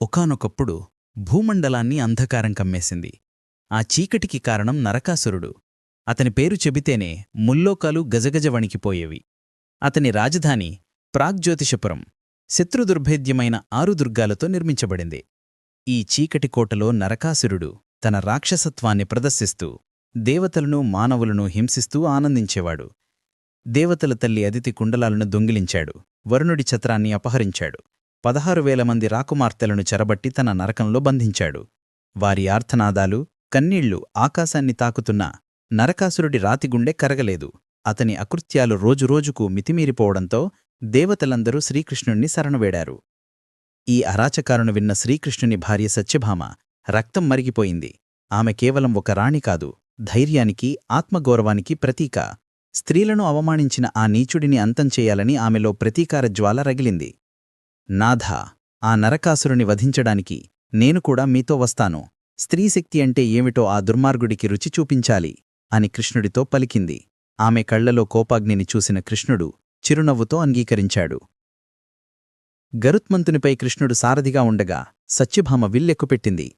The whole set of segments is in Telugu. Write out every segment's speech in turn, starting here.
ఒకానొకప్పుడు భూమండలాన్ని అంధకారం కమ్మేసింది. ఆ చీకటికి కారణం నరకాసురుడు. అతని పేరు చెబితేనే ముల్లోకాలు గజగజ వణికిపోయేవి. అతని రాజధాని ప్రాగ్జ్యోతిషపురం శత్రుదుర్భేద్యమైన ఆరు దుర్గాలతో నిర్మించబడింది. ఈ చీకటి కోటలో నరకాసురుడు తన రాక్షసత్వాన్ని ప్రదర్శిస్తూ దేవతలను మానవులను హింసిస్తూ ఆనందించేవాడు. దేవతల తల్లి అదితి కుండలాలను దొంగిలించాడు. వరుణుడి ఛత్రాన్ని అపహరించాడు. పదహారు వేల మంది రాకుమార్తెలను చెరబట్టి తన నరకంలో బంధించాడు. వారి ఆర్తనాదాలు కన్నీళ్ళు ఆకాశాన్ని తాకుతున్నా నరకాసురుడి రాతిగుండె కరగలేదు. అతని అకృత్యాలు రోజురోజుకు మితిమీరిపోవడంతో దేవతలందరూ శ్రీకృష్ణుణ్ణి శరణువేడారు. ఈ అరాచకారును విన్న శ్రీకృష్ణుని భార్య సత్యభామ రక్తం మరిగిపోయింది. ఆమె కేవలం ఒక రాణి కాదు ధైర్యానికి ఆత్మగౌరవానికి ప్రతీక. స్త్రీలను అవమానించిన ఆ నీచుడిని అంతం చేయాలని ఆమెలో ప్రతీకార జ్వాల రగిలింది. నాథా ఆ నరకాసురుని వధించడానికి నేను కూడా మీతో వస్తాను. స్త్రీశక్తి అంటే ఏమిటో ఆ దుర్మార్గుడికి రుచి చూపించాలి అని కృష్ణుడితో పలికింది. ఆమె కళ్ళలో కోపాగ్నిని చూసిన కృష్ణుడు చిరునవ్వుతో అంగీకరించాడు. గరుత్మంతునిపై కృష్ణుడు సారథిగా ఉండగా సత్యభామ విల్లెక్కుపెట్టింది.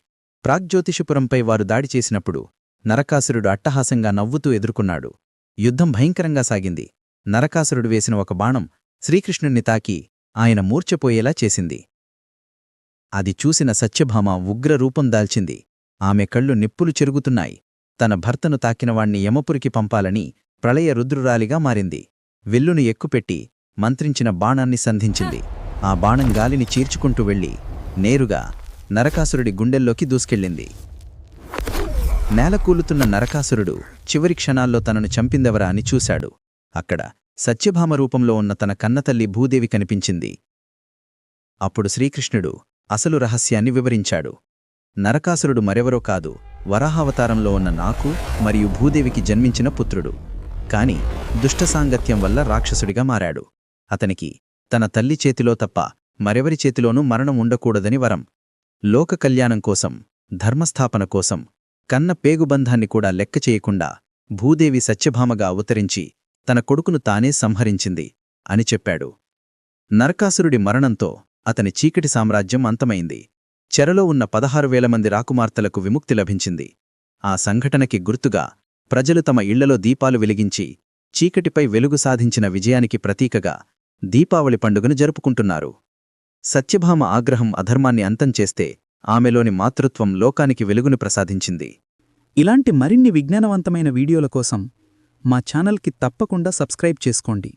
ప్రాగ్జ్యోతిషపురంపై వారు దాడి చేసినప్పుడు నరకాసురుడు అట్టహాసంగా నవ్వుతూ ఎదుర్కొన్నాడు. యుద్ధం భయంకరంగా సాగింది. నరకాసురుడు వేసిన ఒక బాణం శ్రీకృష్ణుణ్ణి తాకి ఆయన మూర్చపోయేలా చేసింది. అది చూసిన సత్యభామ ఉగ్రరూపం దాల్చింది. ఆమె కళ్ళు నిప్పులు చెరుగుతున్నాయి. తన భర్తను తాకినవాణ్ణి యమపురికి పంపాలని ప్రళయ రుద్రురాలిగా మారింది. విల్లును ఎక్కుపెట్టి మంత్రించిన బాణాన్ని సంధించింది. ఆ బాణం గాలిని చీర్చుకుంటూ వెళ్ళి నేరుగా నరకాసురుడి గుండెల్లోకి దూసుకెళ్ళింది. నేలకూలుతున్న నరకాసురుడు చివరి క్షణాల్లో తనను చంపిందెవరా అని చూశాడు. అక్కడ సత్యభామ రూపంలో ఉన్న తన కన్నతల్లి భూదేవి కనిపించింది. అప్పుడు శ్రీకృష్ణుడు అసలు రహస్యాన్ని వివరించాడు. నరకాసురుడు మరెవరో కాదు వరాహావతారంలో ఉన్న నాకు మరియు భూదేవికి జన్మించిన పుత్రుడు. కాని దుష్టసాంగత్యం వల్ల రాక్షసుడిగా మారాడు. అతనికి తన తల్లి చేతిలో తప్ప మరెవరి చేతిలోనూ మరణం ఉండకూడదని వరం. లోక కళ్యాణం కోసం ధర్మస్థాపన కోసం కన్న పేగుబంధాన్ని కూడా లెక్క చేయకుండా భూదేవి సత్యభామగా అవతరించి తన కొడుకును తానే సంహరించింది అని చెప్పాడు. నరకాసురుడి మరణంతో అతని చీకటి సామ్రాజ్యం అంతమైంది. చెరలో ఉన్న పదహారు వేల మంది రాకుమార్తెలకు విముక్తి లభించింది. ఆ సంఘటనకి గుర్తుగా ప్రజలు తమ ఇళ్ళలో దీపాలు వెలిగించి చీకటిపై వెలుగు సాధించిన విజయానికి ప్రతీకగా దీపావళి పండుగను జరుపుకుంటున్నారు. సత్యభామ ఆగ్రహం అధర్మాన్ని అంతంచేస్తే ఆమెలోని మాతృత్వం లోకానికి వెలుగును ప్రసాదించింది. ఇలాంటి మరిన్ని విజ్ఞానవంతమైన వీడియోల కోసం మా ఛానల్కి తప్పకుండా సబ్స్క్రైబ్ చేసుకోండి.